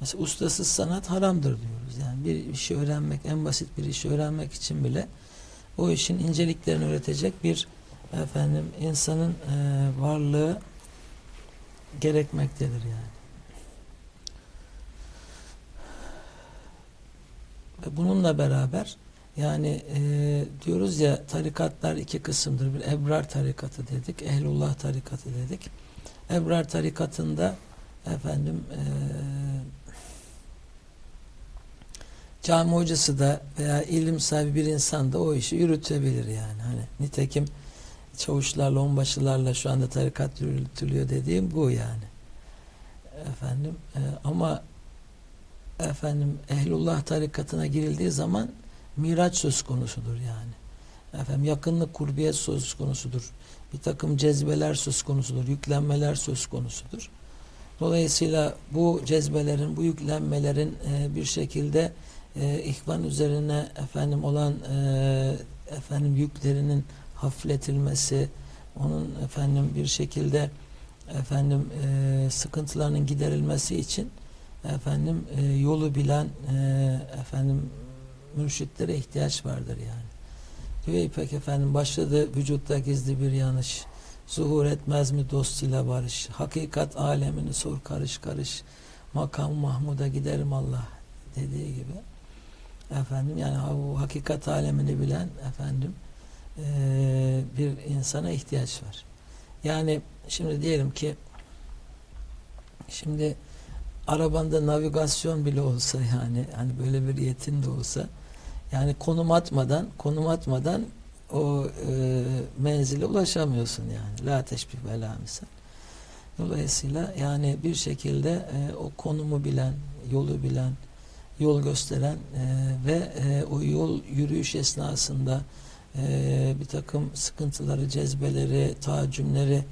Mesela ustasız sanat haramdır diyoruz. Yani bir işi öğrenmek, en basit bir işi öğrenmek için bile o işin inceliklerini öğretecek bir efendim insanın e, varlığı gerekmektedir yani. Ve bununla beraber yani e, diyoruz ya tarikatlar iki kısımdır. Bir ebrar tarikatı dedik, ehlullah tarikatı dedik. Ebrar tarikatında efendim e, cami hocası da veya ilim sahibi bir insan da o işi yürütebilir yani. Hani nitekim çavuşlarla, onbaşılarla şu anda tarikat yürütülüyor dediğim bu yani. Efendim e, ama efendim ehlullah tarikatına girildiği zaman miraç söz konusudur yani. Efendim yakınlık kurbiyet söz konusudur. Bir takım cezbeler söz konusudur. Yüklenmeler söz konusudur. Dolayısıyla bu cezbelerin, bu yüklenmelerin e, bir şekilde e, ihvan üzerine efendim olan e, efendim yüklerinin hafifletilmesi, onun efendim bir şekilde efendim e, sıkıntılarının giderilmesi için efendim e, yolu bilen e, efendim mürşitlere ihtiyaç vardır yani. Diyor İpek efendim başladı vücutta gizli bir yanlış. Zuhur etmez mi dost barış? Hakikat alemini sor karış karış. Makam Mahmud'a giderim Allah dediği gibi. Efendim yani bu hakikat alemini bilen efendim eee, bir insana ihtiyaç var. Yani şimdi diyelim ki şimdi arabanda navigasyon bile olsa yani hani böyle bir yetin de olsa yani konum atmadan konum atmadan o e, menzile ulaşamıyorsun yani. La teşbih ve la misal. Dolayısıyla yani bir şekilde e, o konumu bilen, yolu bilen, yol gösteren e, ve e, o yol yürüyüş esnasında e, bir takım sıkıntıları, cezbeleri, tahaccümleri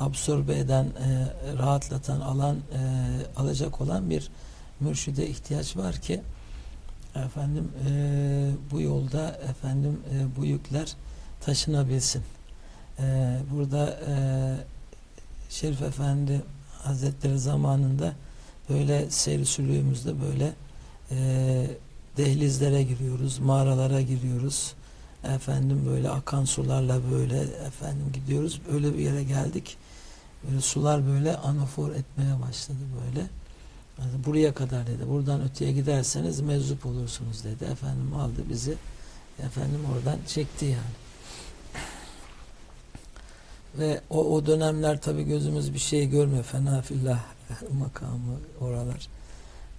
absorbe eden, e, rahatlatan, alan, e, alacak olan bir mürşide ihtiyaç var ki efendim e, bu yolda efendim e, bu yükler taşınabilsin. E, burada e, Şerif Efendi Hazretleri zamanında böyle seyri sülüğümüzde böyle e, dehlizlere giriyoruz, mağaralara giriyoruz. Efendim böyle akan sularla böyle efendim gidiyoruz. Öyle bir yere geldik. Böyle sular böyle anafor etmeye başladı böyle. Yani buraya kadar dedi. Buradan öteye giderseniz meczup olursunuz dedi. Efendim aldı bizi. Efendim oradan çekti yani. Ve o, o dönemler tabi gözümüz bir şey görmüyor. Fena fillah makamı oralar.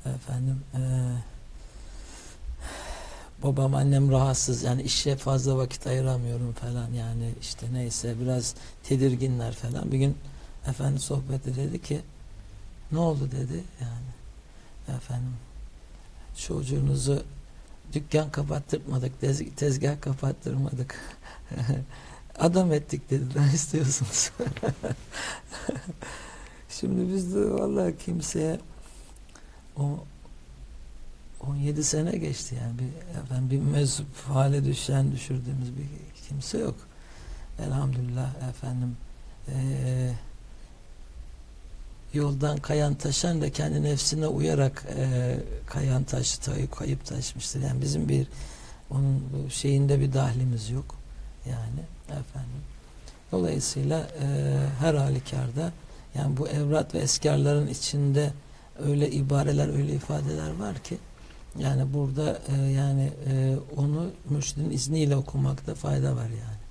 Efendim eee babam annem rahatsız. Yani işe fazla vakit ayıramıyorum falan. Yani işte neyse biraz tedirginler falan. Bir gün efendi sohbette dedi ki ne oldu? dedi. Yani efendim çocuğunuzu dükkan kapattırmadık tez- tezgah kapattırmadık. Adam ettik dedi. Ne istiyorsunuz? Şimdi biz de vallahi kimseye o 17 sene geçti yani bir efendim bir meczup hale düşen düşürdüğümüz bir kimse yok. Elhamdülillah efendim eee, yoldan kayan taşan da kendi nefsine uyarak eee, kayan taşı tayı kayıp taşmıştır. Yani bizim bir onun şeyinde bir dahlimiz yok. Yani efendim. Dolayısıyla eee, her halükarda yani bu evrat ve eskarların içinde öyle ibareler, öyle ifadeler var ki yani burada e, yani e, onu mürşidin izniyle okumakta fayda var yani.